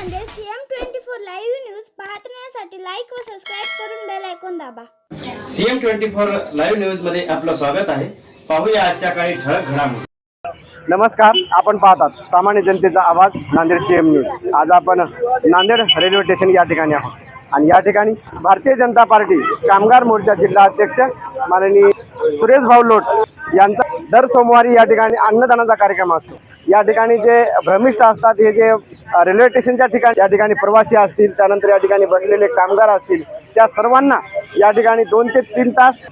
Nanded CM twenty four live news पाहण्यासाठी like व subscribe करून बेल ऐकून दाबा. सीएम ट्वेंटी फोर लाईव्ह न्यूजमध्ये आपलं स्वागत आहे. पाहूया आजच्या काही ठळक घडामोडी. नमस्कार आपण पाहतात सामान्य जनतेचा आवाज नांदेड सी एम न्यूज आज आपण नांदेड रेल्वे स्टेशन या ठिकाणी आहोत. आणि या ठिकाणी भारतीय जनता पार्टी कामगार मोर्चा जिल्हा अध्यक्ष माननीय सुरेश भाऊ लोट यांचा दर सोमवारी या ठिकाणी अन्नदानाचा कार्यक्रम असतो. या ठिकाणी जे भ्रमिष्ठ असतात हे जे रेल्वे स्टेशनच्या ठिकाणी या ठिकाणी प्रवासी असतील त्यानंतर या ठिकाणी बसलेले कामगार असतील त्या सर्वांना या ठिकाणी दोन ते तीन तास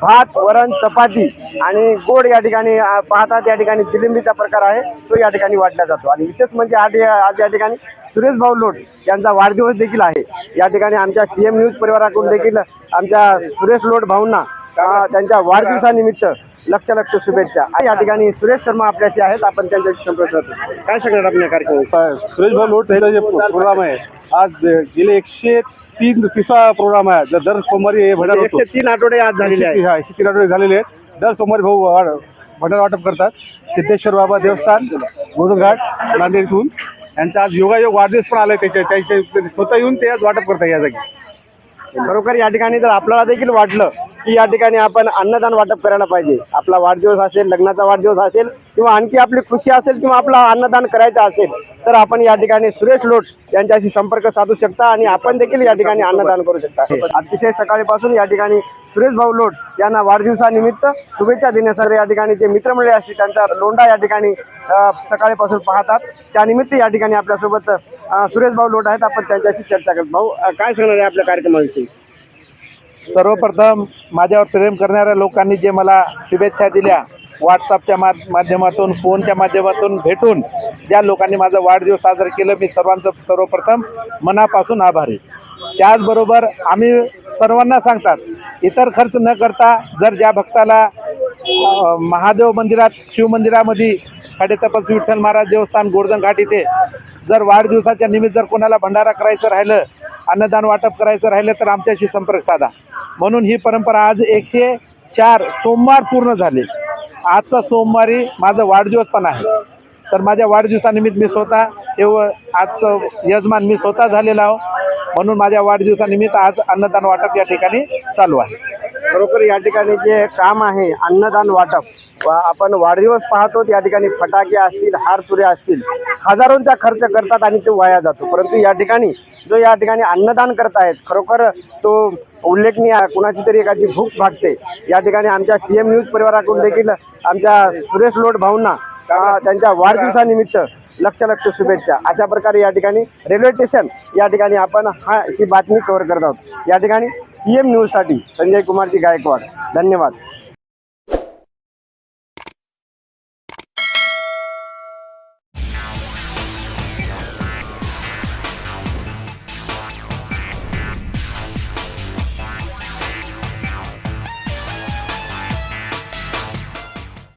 भात वरण चपाती आणि गोड या ठिकाणी पाहतात या ठिकाणी जिलिंबीचा प्रकार आहे तो या ठिकाणी वाटला जातो. आणि विशेष म्हणजे आज या- आज या ठिकाणी सुरेश भाऊ लोट यांचा वाढदिवस देखील आहे. या ठिकाणी आमच्या सी एम न्यूज परिवाराकडून देखील आमच्या सुरेश लोट भाऊंना त्यांच्या वाढदिवसानिमित्त लक्ष लक्ष शुभेच्छा. आणि या ठिकाणी सुरेश शर्मा आपल्याशी आहेत. आपण त्यांच्याशी संपर्क करतो काय सांगणार आपण या कार्यक्रमात सुरेश भाऊ लोट जे प्रोग्राम आहे आज गेले एकशे तीन तिसरा प्रोग्राम आहे. जर दर सोमवारी हे भंडार एकशे तीन आठवडे आज झालेले आहे एकशे- हा, एकशे तीन आठवडे झालेले आहेत. दर सोमवारी भाऊ भंडार वाटप करतात. सिद्धेश्वर बाबा देवस्थान गोदघाट नांदेड इथून. यांचा आज योगायोग वाढदिवस पण आलाय त्याच्या त्याच्या स्वतः येऊन ते आज वाटप करतात या जागी. खरोखर या ठिकाणी जर आपल्याला देखील वाटलं की या ठिकाणी आपण अन्नदान वाटप करायला पाहिजे. आपला वाढदिवस असेल लग्नाचा वाढदिवस असेल किंवा आणखी आपली खुशी असेल किंवा आपला अन्नदान करायचं असेल तर आपण या ठिकाणी सुरेश लोट यांच्याशी संपर्क साधू शकता आणि आपण देखील या ठिकाणी अन्नदान करू शकता. अतिशय सकाळीपासून या ठिकाणी सुरेश भाऊ लोट यांना वाढदिवसानिमित्त शुभेच्छा देण्यासाठी या ठिकाणी जे मित्रमंडळी असतील त्यांचा लोंढा या ठिकाणी सकाळीपासून पाहतात. त्यानिमित्त या ठिकाणी आपल्यासोबत सुरेश भाऊ लोट आहेत. आपण त्यांच्याशी चर्चा करत. भाऊ काय सांगणार आहे आपल्या कार्यक्रमाविषयी? सर्वप्रथम माझ्यावर प्रेम करणाऱ्या लोकांनी जे मला शुभेच्छा दिल्या व्हॉट्सअपच्या मा माध्यमातून फोनच्या माध्यमातून भेटून ज्या लोकांनी माझा वाढदिवस साजरा केलं. मी सर्वांचं सर्वप्रथम मनापासून आभारी. त्याचबरोबर आम्ही सर्वांना सांगतात इतर खर्च न करता जर ज्या भक्ताला महादेव मंदिरात शिवमंदिरामध्ये खाडेतपस विठ्ठल महाराज देवस्थान गोर्धन घाट इथे जर वाढदिवसाच्या निमित्त जर कोणाला भंडारा करायचं राहिलं अन्नदान वाटप करायचं राहिलं तर आमच्याशी संपर्क साधा. म्हणून ही परंपरा आज एकशे चार सोमवार पूर्ण झाले. आजचा सोमवारी माझं वाढदिवस पण आहे. तर माझ्या वाढदिवसानिमित्त मी स्वतः एव आजचं यजमान मी स्वतः झालेला आहो. म्हणून माझ्या वाढदिवसानिमित्त आज अन्नदान वाटप या ठिकाणी चालू आहे. खरोखर या ठिकाणी जे काम आहे अन्नदान वाटप वा आपण वाढदिवस पाहतो या ठिकाणी फटाके असतील हार चुऱ्या असतील हजारोंचा खर्च करतात आणि तो वाया जातो. परंतु या ठिकाणी जो या ठिकाणी अन्नदान करतायत खरोखर तो उल्लेखनीय कुणाची तरी एखादी भूक भागते. या ठिकाणी आमच्या सी एम न्यूज परिवाराकडून देखील आमच्या सुरेश लोट भाऊंना त्यांच्या वाढदिवसानिमित्त लक्ष लक्ष शुभेच्छा. अशा प्रकारे या ठिकाणी रेल्वे स्टेशन या ठिकाणी आपण हा ही बातमी कव्हर करत आहोत. या ठिकाणी सी एम न्यूजसाठी संजय कुमारजी गायकवाड. धन्यवाद.